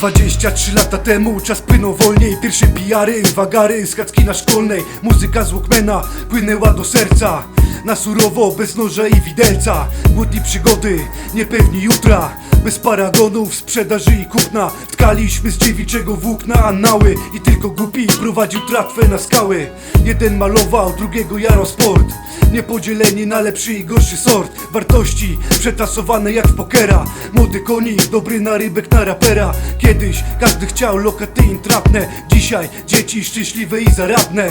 23 lata temu czas płynął wolniej. Pierwsze pijary, wagary, skacki na szkolnej. Muzyka z Walkmana płynęła do serca. Na surowo, bez noża i widelca. Głód i przygody, niepewni jutra. Bez paragonów, sprzedaży i kupna. Tkaliśmy z dziewiczego włókna anały I tylko głupi prowadził tratwę na skały. Jeden malował, drugiego jarał sport. Niepodzieleni na lepszy i gorszy sort. Wartości przetasowane jak w pokera. Młody konik, dobry na rybek na rapera. Kiedyś każdy chciał lokaty intratne. Dzisiaj dzieci szczęśliwe i zaradne.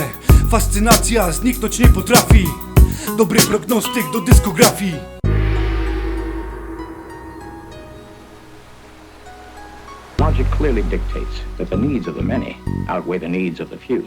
Fascynacja zniknąć nie potrafi. Dobry prognostyk do dyskografii Logic clearly dictates that the needs of the many outweigh the needs of the few.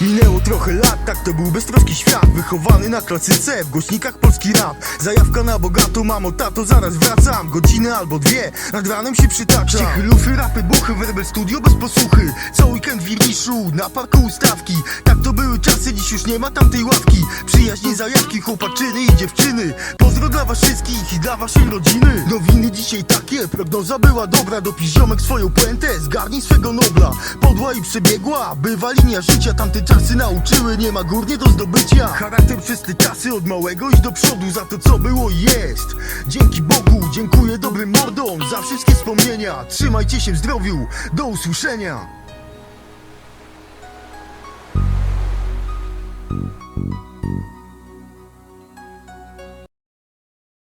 Minęło trochę lat, tak to był beztroski świat. Wychowany na klasyce, w głośnikach polski rap. Zajawka na bogato, mamo, tato, zaraz wracam. Godzinę albo dwie, nad ranem się przytacza Ciechy, lufy, rapy, buchy, werbel studio bez posłuchy Co weekend w Irwiszu, na parku ustawki. Tak to były czasy, dziś już nie ma tamtej ławki. Przyjaźnie, zajawki, chłopaczyny i dziewczyny. Pozdro dla was moich i dla waszej rodziny. Nowiny dzisiaj takie, prognoza była dobra. Dopisz ziomek swoją puentę, zgarnij swego nobla. Podła i przebiegła, bywa linia życia. Tamte czasy nauczyły, nie ma górnie do zdobycia. Charakter przez te czasy od małego iść do przodu Za to co było jest. Dzięki Bogu, dziękuję dobrym mordom Za wszystkie wspomnienia, trzymajcie się w zdrowiu. Do usłyszenia. Thank you.